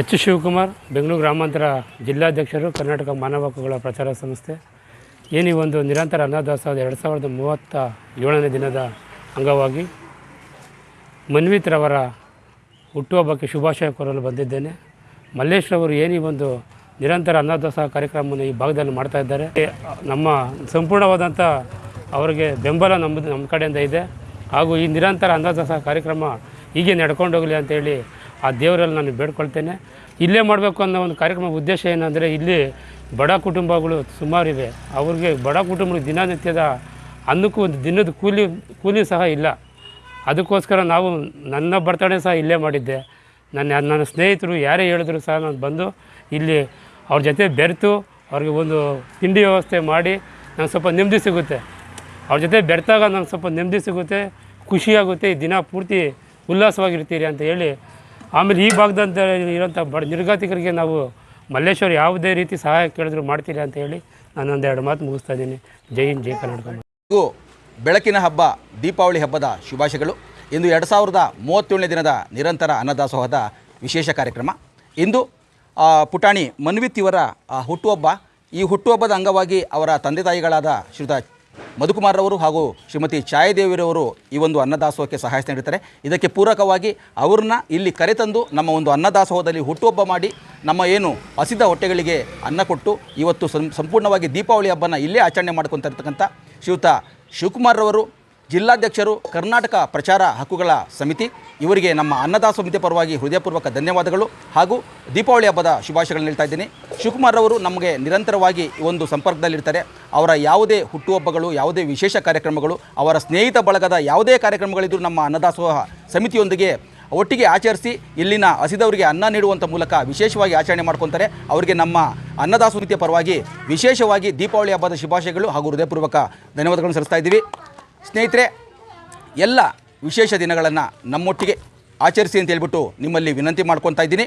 H Shivakumar, Bengaluru ಗ್ರಾಮಾಂತರ ಜಿಲ್ಲಾಧ್ಯಕ್ಷರು, ಕರ್ನಾಟಕ ಮಾನವ ಹಕ್ಕುಗಳ ಪ್ರಚಾರ ಸಂಸ್ಥೆ. ಏನು ಒಂದು ನಿರಂತರ ಅನ್ನದಾಸೋಹ ಎರಡು ಸಾವಿರದ ಮೂವತ್ತ ಏಳನೇ ದಿನದ ಅಂಗವಾಗಿ ಮನ್ವಿತ್ರವರ ಹುಟ್ಟುಹಬ್ಬಕ್ಕೆ ಶುಭಾಶಯ ಕೋರಲು ಬಂದಿದ್ದೇನೆ. ಮಲ್ಲೇಶ್ರವರು ಏನು ಈ ಒಂದು ನಿರಂತರ ಅನ್ನದಾಸೋಹ ಕಾರ್ಯಕ್ರಮವನ್ನು ಈ ಭಾಗದಲ್ಲಿ ಮಾಡ್ತಾ ಇದ್ದಾರೆ. ನಮ್ಮ ಸಂಪೂರ್ಣವಾದಂಥ ಅವರಿಗೆ ಬೆಂಬಲ ನಮ್ಮದು ನಮ್ಮ ಕಡೆಯಿಂದ ಇದೆ. ಹಾಗೂ ಈ ನಿರಂತರ ಅನ್ನದಾಸೋಹ ಕಾರ್ಯಕ್ರಮ ಹೀಗೆ ನಡ್ಕೊಂಡೋಗಲಿ ಅಂತೇಳಿ ಆ ದೇವರಲ್ಲಿ ನಾನು ಬೇಡ್ಕೊಳ್ತೇನೆ. ಇಲ್ಲೇ ಮಾಡಬೇಕು ಅನ್ನೋ ಒಂದು ಕಾರ್ಯಕ್ರಮ ಉದ್ದೇಶ ಏನಂದರೆ ಇಲ್ಲಿ ಬಡ ಕುಟುಂಬಗಳು ಸುಮಾರಿವೆ. ಅವ್ರಿಗೆ ಬಡ ಕುಟುಂಬಗಳು ದಿನನಿತ್ಯದ ಅನ್ನಕ್ಕೂ ಒಂದು ದಿನದ ಕೂಲಿ ಕೂಲಿ ಸಹ ಇಲ್ಲ. ಅದಕ್ಕೋಸ್ಕರ ನಾವು ನನ್ನ ಬರ್ತಡೇ ಸಹ ಇಲ್ಲೇ ಮಾಡಿದ್ದೆ. ನನ್ನ ನನ್ನ ಸ್ನೇಹಿತರು ಯಾರೇ ಹೇಳಿದ್ರು ಸಹ ನಾನು ಬಂದು ಇಲ್ಲಿ ಅವ್ರ ಜೊತೆ ಬೆರೆತು ಅವ್ರಿಗೆ ಒಂದು ತಿಂಡಿ ವ್ಯವಸ್ಥೆ ಮಾಡಿ ನಂಗೆ ಸ್ವಲ್ಪ ನೆಮ್ಮದಿ ಸಿಗುತ್ತೆ. ಅವ್ರ ಜೊತೆ ಬೆರೆತಾಗ ನಂಗೆ ಸ್ವಲ್ಪ ನೆಮ್ಮದಿ ಸಿಗುತ್ತೆ ಖುಷಿಯಾಗುತ್ತೆ ಈ ದಿನ ಪೂರ್ತಿ ಉಲ್ಲಾಸವಾಗಿರ್ತೀರಿ ಅಂತ ಹೇಳಿ ಆಮೇಲೆ ಈ ಭಾಗದಂತ ಇರೋಂಥ ಬಡ ನಿರ್ಗತಿಕರಿಗೆ ನಾವು ಮಲ್ಲೇಶ್ವರ ಯಾವುದೇ ರೀತಿ ಸಹಾಯ ಕೇಳಿದ್ರು ಮಾಡ್ತೀರಿ ಅಂತ ಹೇಳಿ ನಾನು ಒಂದೆರಡು ಮಾತು ಮುಗಿಸ್ತಾ ಇದ್ದೀನಿ. ಜೈ ಹಿಂದ್, ಜೈ ಕರ್ನಾಟಕ. ಬೆಳಕಿನ ಹಬ್ಬ, ದೀಪಾವಳಿ ಹಬ್ಬದ ಶುಭಾಶಯಗಳು. ಇಂದು ಎರಡು ಸಾವಿರದ ಮೂವತ್ತೇಳನೇ ದಿನದ ನಿರಂತರ ಅನ್ನದಾಸೋಹದ ವಿಶೇಷ ಕಾರ್ಯಕ್ರಮ. ಇಂದು ಪುಟಾಣಿ ಮನ್ವಿತ್ ಇವರ ಹುಟ್ಟುಹಬ್ಬ. ಈ ಹುಟ್ಟುಹಬ್ಬದ ಅಂಗವಾಗಿ ಅವರ ತಂದೆ ತಾಯಿಗಳಾದ ಶ್ರೀಯುತ ಮಧುಕುಮಾರ್ರವರು ಹಾಗೂ ಶ್ರೀಮತಿ ಛಾಯಾದೇವಿರವರು ಈ ಒಂದು ಅನ್ನದಾಸೋಹಕ್ಕೆ ಸಹಾಯ ನೀಡುತ್ತಾರೆ ಇದಕ್ಕೆ ಪೂರಕವಾಗಿ ಅವ್ರನ್ನ ಇಲ್ಲಿ ಕರೆತಂದು ನಮ್ಮ ಒಂದು ಅನ್ನದಾಸೋಹದಲ್ಲಿ ಹುಟ್ಟುಹಬ್ಬ ಮಾಡಿ ನಮ್ಮ ಏನು ಹಸಿದ ಹೊಟ್ಟೆಗಳಿಗೆ ಅನ್ನ ಕೊಟ್ಟು ಇವತ್ತು ಸಂಪೂರ್ಣವಾಗಿ ದೀಪಾವಳಿ ಹಬ್ಬನ ಇಲ್ಲೇ ಆಚರಣೆ ಮಾಡ್ಕೊತಾ ಇರ್ತಕ್ಕಂಥ ಶ್ರೀಯುತ ಶಿವಕುಮಾರ್ರವರು ಜಿಲ್ಲಾಧ್ಯಕ್ಷರು ಕರ್ನಾಟಕ ಪ್ರಚಾರ ಹಕ್ಕುಗಳ ಸಮಿತಿ, ಇವರಿಗೆ ನಮ್ಮ ಅನ್ನದಾಸ ಸಮಿತಿ ಪರವಾಗಿ ಹೃದಯಪೂರ್ವಕ ಧನ್ಯವಾದಗಳು ಹಾಗೂ ದೀಪಾವಳಿ ಹಬ್ಬದ ಶುಭಾಶಯಗಳನ್ನು ಹೇಳ್ತಾ ಇದ್ದೀನಿ. ಶಿವಕುಮಾರ್ ಅವರು ನಮಗೆ ನಿರಂತರವಾಗಿ ಒಂದು ಸಂಪರ್ಕದಲ್ಲಿರ್ತಾರೆ. ಅವರ ಯಾವುದೇ ಹುಟ್ಟುಹಬ್ಬಗಳು, ಯಾವುದೇ ವಿಶೇಷ ಕಾರ್ಯಕ್ರಮಗಳು, ಅವರ ಸ್ನೇಹಿತ ಬಳಗದ ಯಾವುದೇ ಕಾರ್ಯಕ್ರಮಗಳಿದ್ದರೂ ನಮ್ಮ ಅನ್ನದಾಸೋಹ ಸಮಿತಿಯೊಂದಿಗೆ ಒಟ್ಟಿಗೆ ಆಚರಿಸಿ, ಇಲ್ಲಿನ ಹಸಿದವರಿಗೆ ಅನ್ನ ನೀಡುವಂಥ ಮೂಲಕ ವಿಶೇಷವಾಗಿ ಆಚರಣೆ ಮಾಡ್ಕೊತಾರೆ. ಅವರಿಗೆ ನಮ್ಮ ಅನ್ನದಾಸ ಸಮಿತಿಯ ಪರವಾಗಿ ವಿಶೇಷವಾಗಿ ದೀಪಾವಳಿ ಹಬ್ಬದ ಶುಭಾಶಯಗಳು ಹಾಗೂ ಹೃದಯಪೂರ್ವಕ ಧನ್ಯವಾದಗಳನ್ನು ಸಲ್ಲಿಸ್ತಾ ಇದ್ದೀವಿ. ಸ್ನೇಹಿತರೆ ಎಲ್ಲ ವಿಶೇಷ ದಿನಗಳನ್ನು ನಮ್ಮೊಟ್ಟಿಗೆ ಆಚರಿಸಿ ಅಂತ ಹೇಳ್ಬಿಟ್ಟು ನಿಮ್ಮಲ್ಲಿ ವಿನಂತಿ ಮಾಡ್ಕೊತಾ ಇದ್ದೀನಿ.